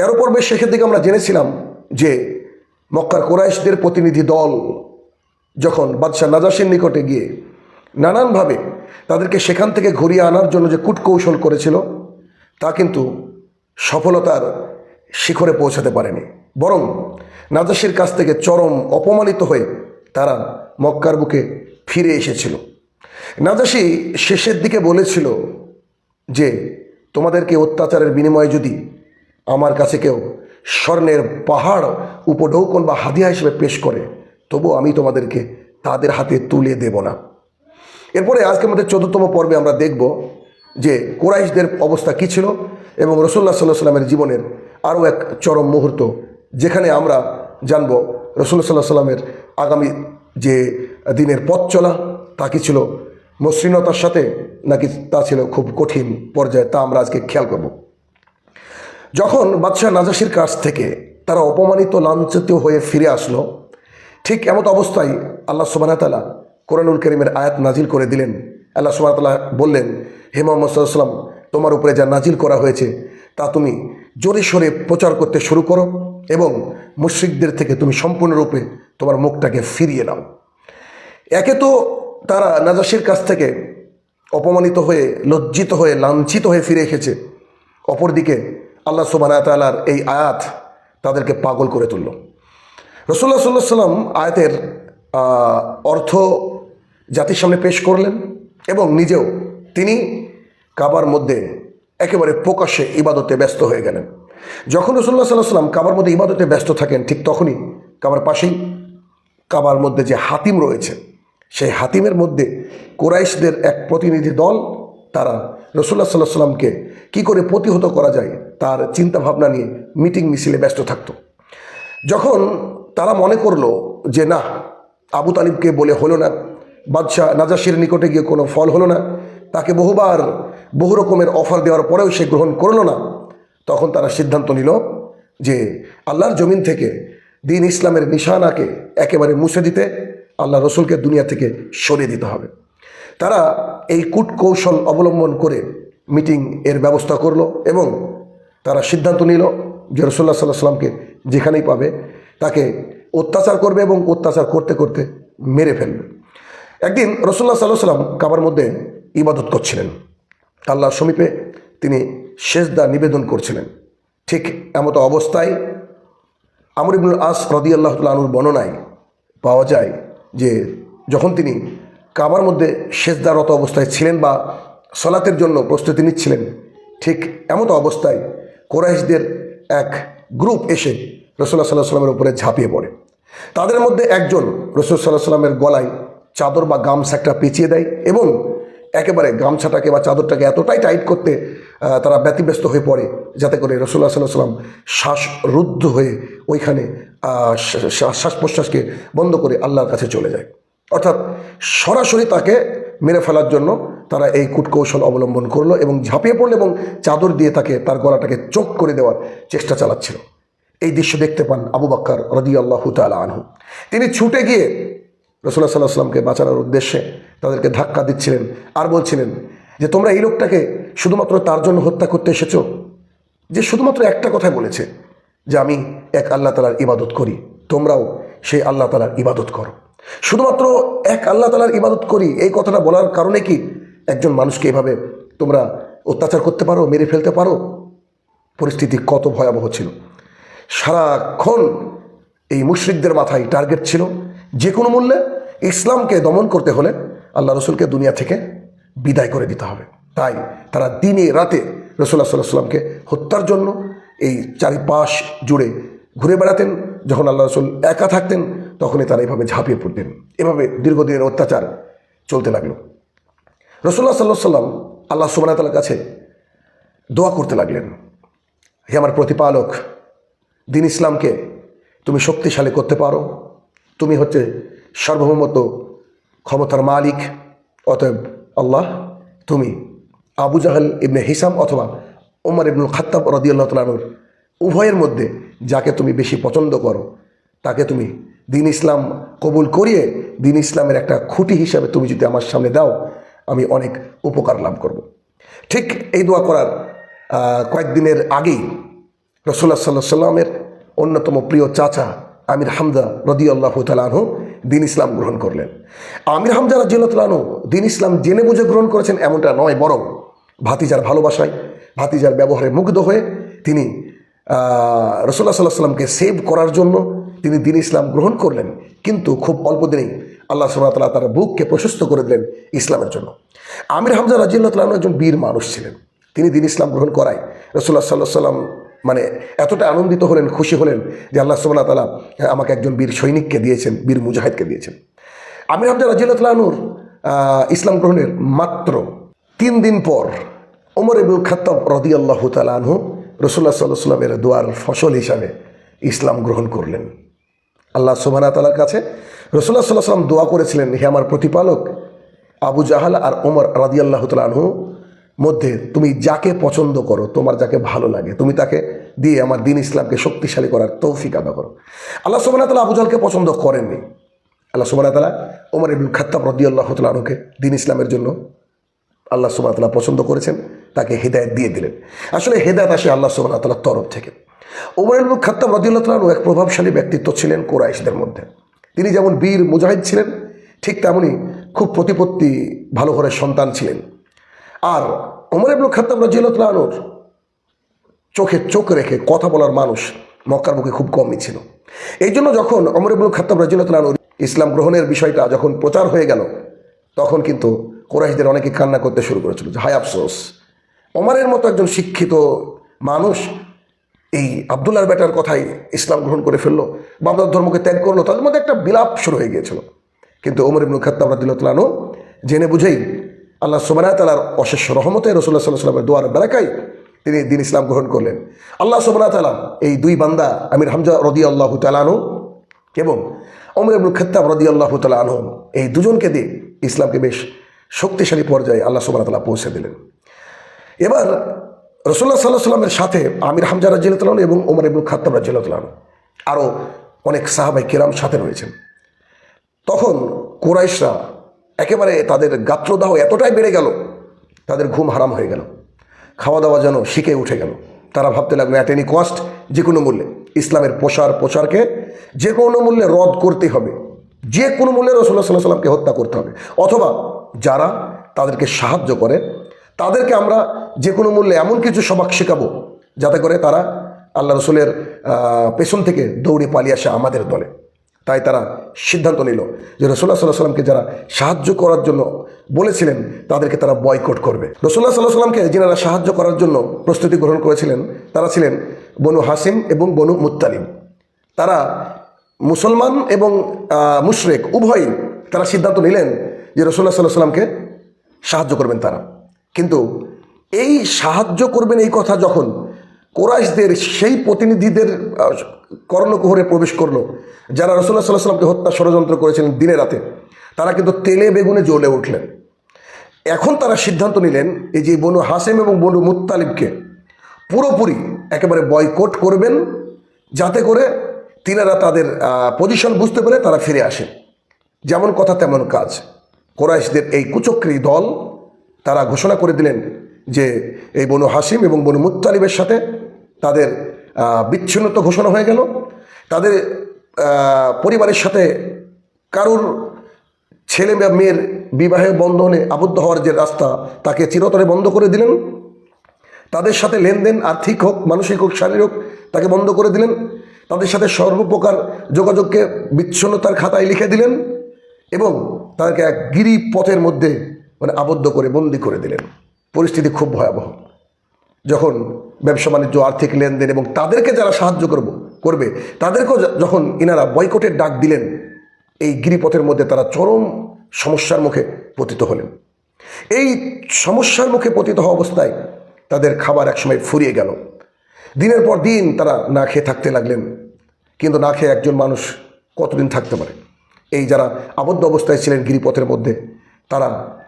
তেরো পর্বের শেষের দিকে আমরা জেনেছিলাম যে মক্কার কোরাইশদের প্রতিনিধি দল যখন বাদশাহ নাজাসের নিকটে গিয়ে নানানভাবে তাদেরকে সেখান থেকে ঘুরিয়ে আনার জন্য যে কূটকৌশল করেছিল, তা কিন্তু সফলতার শিখরে পৌঁছাতে পারেনি। বরং নাজাসের কাছ থেকে চরম অপমানিত হয়ে তারা মক্কার বুকে ফিরে এসেছিল। নাজাসি শেষের দিকে বলেছিল যে, তোমাদেরকে অত্যাচারের বিনিময়ে যদি আমার কাছে কেউ স্বর্ণের পাহাড়, উপঢৌকন বা হাদিয়া হিসেবে পেশ করে, তবু আমি তোমাদেরকে তাদের হাতে তুলে দেব না। এরপরে আজকে আমাদের চতুর্থম পর্বে আমরা দেখব যে কোরাইশদের অবস্থা কী ছিল এবং রসুল্লাহ সাল্লাহ সাল্লামের জীবনের আরও এক চরম মুহূর্ত, যেখানে আমরা জানব রসুল্লাহ সাল্লাহ সাল্লামের আগামী যে দিনের পথ চলা, তা কি ছিল মসৃণতার সাথে, নাকি তা ছিল খুব কঠিন পর্যায়ে, তা আমরা আজকে খেয়াল করব। যখন বাদশাহ নাজাসির কাছ থেকে তারা অপমানিত লাঞ্ছিত হয়ে ফিরে আসলো, ঠিক এমত অবস্থায় আল্লাহ সুবাহতালা কোরআনুল করিমের আয়াত নাজিল করে দিলেন। আল্লাহ সুবাহতাল্লাহ বললেন, হে মোহাম্মদ সাল্লাম তোমার উপরে যা নাজিল করা হয়েছে, তা তুমি জোরে সোরে প্রচার করতে শুরু করো এবং মুশ্রিকদের থেকে তুমি সম্পূর্ণরূপে তোমার মুখটাকে ফিরিয়ে নাও। একে তো তারা নাজাসির কাছ থেকে অপমানিত হয়ে, লজ্জিত হয়ে, লাঞ্ছিত হয়ে ফিরে এসেছে। অপরদিকে আল্লাহ সুবাহ তালার এই আয়াত তাদেরকে পাগল করে তুলল। রসুল্লাহ সাল্লাহ সাল্লাম আয়াতের অর্থ জাতির সামনে পেশ করলেন এবং নিজেও তিনি কাবার মধ্যে একেবারে প্রকাশ্যে ইবাদতে ব্যস্ত হয়ে গেলেন। যখন রসুল্লাহ সাল্লাহ সাল্লাম কাবার মধ্যে ইবাদতে ব্যস্ত থাকেন, ঠিক তখনই কাবার পাশেই কাবার মধ্যে যে হাতিম রয়েছে, সেই হাতিমের মধ্যে কোরাইশদের এক প্রতিনিধি দল, তারা রসুল্লাহ সাল্লাহ সাল্লামকে কী করে প্রতিহত করা যায় তার চিন্তা ভাবনা নিয়ে মিটিং মিছিলে ব্যস্ত থাকতো। যখন তারা মনে করল যে, না, আবু তালিবকে বলে হলো না, বাদশাহ নাজাসির নিকটে গিয়ে কোনো ফল হলো না, তাকে বহুবার বহু রকমের অফার দেওয়ার পরেও সে গ্রহণ করল না, তখন তারা সিদ্ধান্ত নিল যে, আল্লাহর জমিন থেকে দিন ইসলামের নিশানাকে একেবারে মুছে দিতে আল্লাহ রসুলকে দুনিয়া থেকে সরিয়ে দিতে হবে। তারা এই কূটকৌশল অবলম্বন করে মিটিং এর ব্যবস্থা করল এবং তারা সিদ্ধান্ত নিল যে রসুল্লাহ সাল্লাহ সাল্লামকে যেখানেই পাবে তাকে অত্যাচার করবে এবং অত্যাচার করতে করতে মেরে ফেলবে। একদিন রসুল্লাহ সাল্লাহ সাল্লাম কাবার মধ্যে ইবাদত করছিলেন। আল্লাহর সমীপে তিনি সেজদা নিবেদন করছিলেন। ঠিক এমতো অবস্থায় আমর ইবনুল আস রদি আল্লাহ আনুর বর্ণনায় পাওয়া যায় যে যখন তিনি কাবার মধ্যে সেজদারত অবস্থায় ছিলেন বা সলাতের জন্য প্রস্তুতি নিচ্ছিলেন। ঠিক এমতো অবস্থায় কোরাইশদের এক গ্রুপ এসে রসুল্লাহ সাল্লাহ সাল্লামের উপরে ঝাঁপিয়ে পড়ে। তাদের মধ্যে একজন রসুল সাল্লাহ সাল্লামের গলায় চাদর বা গামছা একটা পেঁচিয়ে দেয় এবং একেবারে গামছাটাকে বা চাদরটাকে এতটাই টাইট করতে তারা ব্যতিব্যস্ত হয়ে পড়ে যাতে করে রসুল্লাহ সাল্লাহ সাল্লাম শ্বাসরুদ্ধ হয়ে ওইখানে শ্বাস প্রশ্বাসকে বন্ধ করে আল্লাহর কাছে চলে যায়। অর্থাৎ সরাসরি তাকে মেরে ফেলার জন্য তারা এই কূটকৌশল অবলম্বন করল এবং ঝাঁপিয়ে পড়ল এবং চাদর দিয়ে তাকে, তার গলাটাকে চোখ করে দেওয়ার চেষ্টা চালাচ্ছিল। এই দৃশ্য দেখতে পান আবু বাক্কার রদি আল্লাহ তালা আনহু। তিনি ছুটে গিয়ে রসুল্লাহ সাল্লাহ সাল্লামকে বাঁচানোর উদ্দেশ্যে তাদেরকে ধাক্কা দিচ্ছিলেন আর বলছিলেন যে, তোমরা এই লোকটাকে শুধুমাত্র তার জন্য হত্যা করতে এসেছ যে শুধুমাত্র একটা কথাই বলেছে যে, আমি এক আল্লাহ তালার ইবাদত করি। তোমরাও সেই আল্লাহ তালার ইবাদত করো। শুধুমাত্র এক আল্লাহ তালার ইবাদত করি, এই কথাটা বলার কারণে কি একজন মানুষকে এভাবে তোমরা অত্যাচার করতে পারো, মেরে ফেলতে পারো? পরিস্থিতি কত ভয়াবহ ছিল। সারাক্ষণ এই মুশ্রিকদের মাথায় টার্গেট ছিল যে কোনো মূল্যে ইসলামকে দমন করতে হলে আল্লাহ রসুলকে দুনিয়া থেকে বিদায় করে দিতে হবে। তাই তারা দিনে রাতে রসুল্লাহ সাল্লাহ সাল্লামকে হত্যার জন্য এই চারিপাশ জুড়ে ঘুরে বেড়াতেন, যখন আল্লাহ রসুল একা থাকতেন তখনই তারা এভাবে ঝাঁপিয়ে পড়তেন। এভাবে দীর্ঘদিনের অত্যাচার চলতে লাগল। রসুল্লাহ সাল্লাহ সাল্লাম আল্লাহ সুবাহ তালার কাছে দোয়া করতে লাগলেন, হে আমার প্রতিপালক, দিন ইসলামকে তুমি শক্তিশালী করতে পারো। তুমি হচ্ছে সার্বভৌমত ক্ষমতার মালিক। অতএব আল্লাহ, তুমি আবু জাহাল ইবনে হিসাম অথবা ওমর ইবনুল খাত্তাব রদিয়াল্লাহ তালানুর উভয়ের মধ্যে যাকে তুমি বেশি পছন্দ করো, তাকে তুমি দিন ইসলাম কবুল করিয়ে দিন ইসলামের একটা খুঁটি হিসাবে তুমি যদি আমার সামনে দাও, আমি অনেক উপকার লাভ করব। ঠিক এই দোয়া করার কয়েকদিনের আগেই রসুল্লাহ সাল্লাহ সাল্লামের অন্যতম প্রিয় চাচা আমির হামদা রদি আল্লাহ তালাহু দিন ইসলাম গ্রহণ করলেন আমির হামজা রাজিউল্লাহ দিন ইসলাম জেনে বুঝে গ্রহণ করেছেন এমনটা নয়, বরং ভাতিজার ভালোবাসায়, ভাতিজার ব্যবহারে মুগ্ধ হয়ে তিনি রসুল্লাহ সাল্লাহ সাল্লামকে সেভ করার জন্য তিনি দিন ইসলাম গ্রহণ করলেন, কিন্তু খুব অল্প দিনেই আল্লাহ সুবাহতাল্লাহ তার বুককে প্রশস্ত করে দিলেন ইসলামের জন্য। আমির হামজা রাজিউল্লাহ তালাহ একজন বীর মানুষ ছিলেন। তিনি দিন ইসলাম গ্রহণ করায় রসুল্লাহ সাল্লাহ সাল্লাম মানে এতটা আনন্দিত হলেন, খুশি হলেন যে আল্লাহ সুবাহ তালা আমাকে একজন বীর সৈনিককে দিয়েছেন, বীর মুজাহিদকে দিয়েছেন। আমির হামজা রাজিউল্লাহনুর ইসলাম গ্রহণের মাত্র তিন দিন পর ওমর ইবুল খাত্তাব রদি আল্লাহ তালাহু রসুল্লাহ সাল্লাহ সাল্লামের দোয়ার ফসল হিসাবে ইসলাম গ্রহণ করলেন। আল্লাহ সুবাহ তালার কাছে রসুল্লাহ সাল্লাহ সাল্লাম দোয়া করেছিলেন, হে আমার প্রতিপালক, আবু জাহাল আর ওমর রাদি আল্লাহ তালাহু মধ্যে তুমি যাকে পছন্দ করো, তোমার যাকে ভালো লাগে, তুমি তাকে দিয়ে আমার দিন ইসলামকে শক্তিশালী করার তৌফিক আদা করো। আল্লাহ সুবাহ তালা আবু জাহালকে পছন্দ করেননি। আল্লাহ সুবাহ তালা ওমর ইবুল খাত্তাব রদি আল্লাহ তালাহুকে দিন ইসলামের জন্য আল্লাহ সুবাহ তালা পছন্দ করেছেন, তাকে হেদায়ত দিয়ে দিলেন। আসলে হেদায়ত আসে আল্লাহ সুবাহ তালার তরফ থেকে। ওমর ইবুল খাত্তাব রদিউল্লাহ তালাহু এক প্রভাবশালী ব্যক্তিত্ব ছিলেন কোরাইশদের মধ্যে। তিনি যেমন বীর মুজাহিদ ছিলেন, ঠিক তেমনই খুব প্রতিপত্তি ভালো ঘরের সন্তান ছিলেন। আর ওমর ইবুল খাত্তাব রদিউল্লাহ তালাহুর চোখে চোখ রেখে কথা বলার মানুষ মক্কার মুখে খুব কমই ছিল। এই জন্য যখন অমর ইবুল খাত্তাব রাজিউল্লাহ ইসলাম গ্রহণের বিষয়টা যখন প্রচার হয়ে গেল, তখন কিন্তু কোরাইশদের অনেকে কান্না করতে শুরু করেছিল যে, হায় আফসোস অমরের মতো একজন শিক্ষিত মানুষ এই আবদুল্লাহর বেটার কথাই ইসলাম গ্রহণ করে ফেলল বাবদার ধর্মকে ত্যাগ করল, তাদের মধ্যে একটা বিলাপ শুরু হয়ে গিয়েছিল। কিন্তু ওমর ইবনুল খাত্তাব রাদিল্লাহু জেনে বুঝেই আল্লাহ সুবানা তালার অশেষ রহমতে রসুল্লাহ সাল্লাহ সাল্লামের দোয়ার বেলাকাই তিনি দিন ইসলাম গ্রহণ করলেন। আল্লাহ সুবানা তালা এই দুই বান্দা আমির হামজা রদি আল্লাহ তালানু এবং অমর ইবনুল খাত্তাব রদি আল্লাহ তালানু এই দুজনকে দিয়ে ইসলামকে বেশ শক্তিশালী পর্যায়ে আল্লাহ সুবানা তালা পৌঁছে দিলেন। এবার রসুল্লাহ সাল্লাহ সাল্লামের সাথে আমির হামজা রাজিউল্লাহ এবং ওমর ইবনুল খাত্তাব রাজিউল্লাহ আরও অনেক সাহাবাই কিরাম সাথে রয়েছেন। তখন কোরাইশরা একেবারে তাদের গাত্রদাহ এতটাই বেড়ে গেল, তাদের ঘুম হারাম হয়ে গেল। খাওয়া দাওয়া যেন শিখে উঠে গেল। তারা ভাবতে লাগল অ্যাট এনি কস্ট যে কোনো মূল্যে। ইসলামের প্রসার প্রচারকে যে কোনো মূল্যে রদ করতে হবে। যে কোনো মূল্যে রসুল্লাহ সাল্লাহ সাল্লামকে হত্যা করতে হবে। অথবা যারা তাদেরকে সাহায্য করে তাদেরকে আমরা যে কোনো মূল্যে এমন কিছু সবাক শেখাবো, যাতে করে তারা আল্লাহ রসুলের পেছন থেকে দৌড়ে পালিয়ে আসে আমাদের দলে। তাই তারা সিদ্ধান্ত নিল যে রসুল্লাহ সাল্লাহ সাল্লামকে যারা সাহায্য করার জন্য বলেছিলেন, তাদেরকে তারা বয়কট করবে। রসুল্লাহ সাল্লাহ সাল্লামকে যিনারা সাহায্য করার জন্য প্রস্তুতি গ্রহণ করেছিলেন, তারা ছিলেন বনু হাসিম এবং বনু মুত্তালিম। তারা মুসলমান এবং মুশরেক, উভয়ই তারা সিদ্ধান্ত নিলেন যে রসুল্লাহ সাল্লাহ সাল্লামকে সাহায্য করবেন তারা। কিন্তু এই সাহায্য করবেন এই কথা যখন কোরাইশদের সেই প্রতিনিধিদের কর্ণকুহরে প্রবেশ করল, যারা রসুল্লাহ সাল্লাহ সাল্লামকে হত্যা ষড়যন্ত্র করেছিলেন দিনে রাতে, তারা কিন্তু তেলে বেগুনে জ্বলে উঠলেন। এখন তারা সিদ্ধান্ত নিলেন, এই যে বনু হাসেম এবং বনু মুত্তালিবকে পুরোপুরি একেবারে বয়কট করবেন, যাতে করে তিনারা তাদের পজিশন বুঝতে পেরে তারা ফিরে আসে যেমন কথা, তেমন কাজ। কোরাইশদের এই কুচক্রী দল তারা ঘোষণা করে দিলেন যে এই বনু হাসিম এবং বনু মুত্তালিবের সাথে তাদের বিচ্ছিন্নতা ঘোষণা হয়ে গেল। তাদের পরিবারের সাথে কারুর ছেলে বা মেয়ের বিবাহের বন্ধনে আবদ্ধ হওয়ার যে রাস্তা তাকে চিরতরে বন্ধ করে দিলেন। তাদের সাথে লেনদেন আর্থিক হোক, মানসিক হোক, শারীরিক হোক, তাকে বন্ধ করে দিলেন। তাদের সাথে সর্বপ্রকার যোগাযোগকে বিচ্ছিন্নতার খাতায় লিখে দিলেন এবং তাদেরকে এক গিরি পথের মধ্যে মানে আবদ্ধ করে, বন্দি করে দিলেন। পরিস্থিতি খুব ভয়াবহ। যখন ব্যবসা বাণিজ্য, আর্থিক লেনদেন এবং তাদেরকে যারা সাহায্য করব, করবে, তাদেরকেও যখন ইনারা বয়কটের ডাক দিলেন, এই গিরিপথের মধ্যে তারা চরম সমস্যার মুখে পতিত হলেন। এই সমস্যার মুখে পতিত হওয়া অবস্থায় তাদের খাবার একসময় ফুরিয়ে গেল। দিনের পর দিন তারা না খেয়ে থাকতে লাগলেন। কিন্তু না খেয়ে একজন মানুষ কতদিন থাকতে পারে? এই যারা আবদ্ধ অবস্থায় ছিলেন গিরিপথের মধ্যে, তারা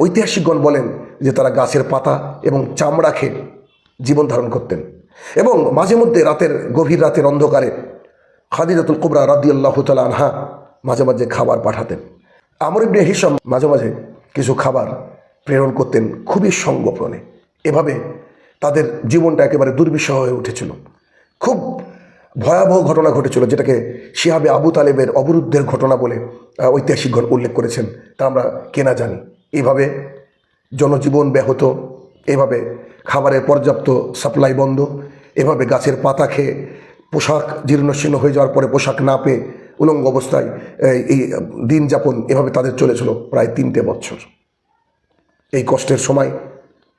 ঐতিহাসিকগণ বলেন যে তারা গাছের পাতা এবং চামড়া খেয়ে জীবন ধারণ করতেন। এবং মাঝে মধ্যে রাতের গভীর রাতের অন্ধকারে খাদিজাতুল কুবরা রাদি আল্লাহ তালা আনহা মাঝে মাঝে খাবার পাঠাতেন। আমর ইবনে হিসাম মাঝে মাঝে কিছু খাবার প্রেরণ করতেন খুবই সঙ্গপ্রণে। এভাবে তাদের জীবনটা একেবারে দুর্বিষহ হয়ে উঠেছিল। খুব ভয়াবহ ঘটনা ঘটেছিল যেটাকে শিহাবে আবু তালেবের অবরুদ্ধের ঘটনা বলে আহ, ঐতিহাসিক ঘর উল্লেখ করেছেন তা আমরা কেনা জানি। এভাবে জনজীবন ব্যাহত এভাবে খাবারের পর্যাপ্ত সাপ্লাই বন্ধ এভাবে গাছের পাতা খেয়ে পোশাক জীর্ণশীর্ণ হয়ে যাওয়ার পরে পোশাক না পেয়ে উলঙ্গ অবস্থায় এই দিন যাপন এভাবে তাদের চলেছিল প্রায় তিনটে বছর। এই কষ্টের সময়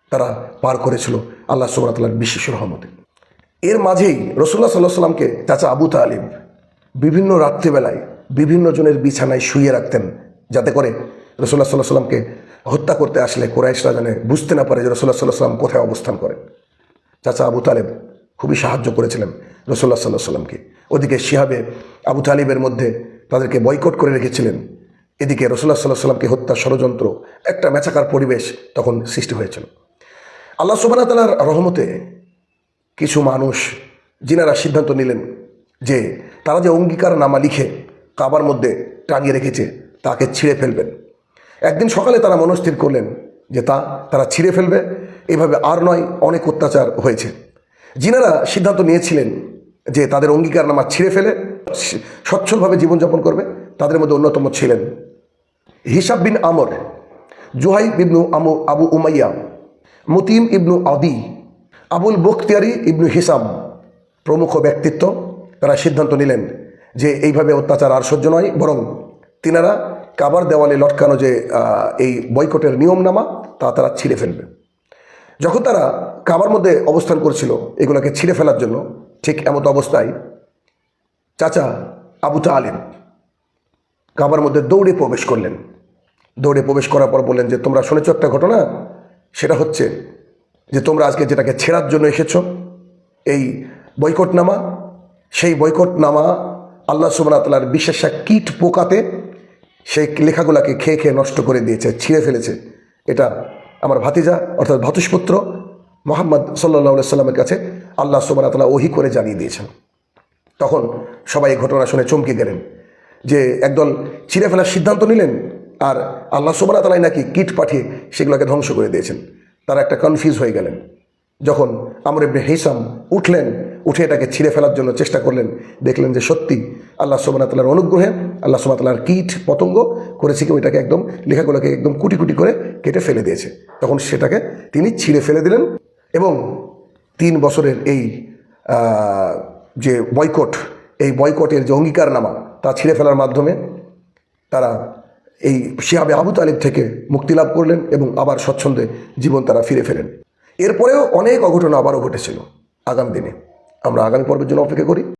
তারা পার করেছিল আল্লাহ সুবরাতালার বিশেষ রহমতে। এর মাঝেই রসুল্লাহ সাল্লাহ সাল্লামকে চাচা আবু তালিব বিভিন্ন রাত্রিবেলায় বিভিন্ন জনের বিছানায় শুয়ে রাখতেন, যাতে করে রসুল্লাহ সাল্লাহ সাল্লামকে হত্যা করতে আসলে কোরাইশরা জানে বুঝতে না পারে যে রসুল্লাহ সাল্লাহ সাল্লাম কোথায় অবস্থান করেন। চাচা আবু তালেব খুবই সাহায্য করেছিলেন রসুল্লাহ সাল্লাহ সাল্লামকে ওদিকে শিহাবে আবু তালিবের মধ্যে তাদেরকে বয়কট করে রেখেছিলেন। এদিকে রসুল্লাহ সাল্লাহ সাল্লামকে হত্যা ষড়যন্ত্র, একটা মেচাকার পরিবেশ তখন সৃষ্টি হয়েছিল। আল্লাহ সুবাহ তালার রহমতে কিছু মানুষ, যিনারা সিদ্ধান্ত নিলেন যে তারা যে অঙ্গীকার নামা লিখে কাবার মধ্যে টাঙিয়ে রেখেছে, তাকে ছিঁড়ে ফেলবেন। একদিন সকালে তারা মনস্থির করলেন যে তা, তারা ছিঁড়ে ফেলবে। এভাবে আর নয়, অনেক অত্যাচার হয়েছে। যিনারা সিদ্ধান্ত নিয়েছিলেন যে তাদের অঙ্গীকার নামা ছিঁড়ে ফেলে সচ্ছলভাবে জীবনযাপন করবে। তাদের মধ্যে অন্যতম ছিলেন হিসাব বিন আমর জুহাই ইবনু আমু, Abu Umayya, Mutim ibn Adi, Abul Bakhtari ইবনু হিসাম প্রমুখ ব্যক্তিত্ব। তারা সিদ্ধান্ত নিলেন যে এইভাবে অত্যাচার আর সহ্য নয়, বরং তিনারা কাবার দেওয়ালে লটকানো যে এই বয়কটের নিয়মনামা, তা তারা ছিঁড়ে ফেলবে। যখন তারা কাবার মধ্যে অবস্থান করছিল, এগুলোকে ছিঁড়ে ফেলার জন্য, ঠিক এমত অবস্থায় চাচা আবু তালেব কাবার মধ্যে দৌড়ে প্রবেশ করলেন। দৌড়ে প্রবেশ করার পর বললেন যে, তোমরা শুনেছ একটা ঘটনা? সেটা হচ্ছে যে, তোমরা আজকে যেটাকে ছেড়ার জন্য এসেছ, এই বৈকটনামা সেই বৈকটনামা আল্লাহ সুবাহতালার বিশেষ এক কীট পোকাতে সেই লেখাগুলাকে খেয়ে খেয়ে নষ্ট করে দিয়েছে, ছিঁড়ে ফেলেছে। এটা আমার ভাতিজা, অর্থাৎ ভাতুষপুত্র মোহাম্মদ সাল্লাহ সাল্লামের কাছে আল্লাহ সুবাহতালা ওহি করে জানিয়ে দিয়েছেন। তখন সবাই এই ঘটনা শুনে চমকে গেলেন যে একদল ছিঁড়ে ফেলার সিদ্ধান্ত নিলেন আর আল্লাহ সুবাহ তালাই নাকি কিট পাঠিয়ে সেগুলোকে ধ্বংস করে দিয়েছেন। তারা একটা কনফিউজ হয়ে গেলেন। যখন আমর ইবনে হিসাম উঠলেন, উঠে এটাকে ছিঁড়ে ফেলার জন্য চেষ্টা করলেন। দেখলেন যে সত্যি আল্লাহ সুবাহ তালার অনুগ্রহে, আল্লাহ সুবাহ তালার কীট, পতঙ্গ করেছে কি ওইটাকে একদম, লেখাগুলোকে একদম কুটি কুটি করে কেটে ফেলে দিয়েছে। তখন সেটাকে তিনি ছিঁড়ে ফেলে দিলেন এবং তিন বছরের এই যে বয়কট, এই বয়কটের যে অঙ্গীকারনামা, তা ছিঁড়ে ফেলার মাধ্যমে তারা এই শিহাবে আবু তালিব থেকে মুক্তি লাভ করলেন এবং আবার স্বচ্ছন্দে জীবন তারা ফিরে ফেলেন। এরপরেও অনেক অঘটন আবারও ঘটেছিল আগাম দিনে। আমরা আগামী পর্বের জন্য অপেক্ষা করি।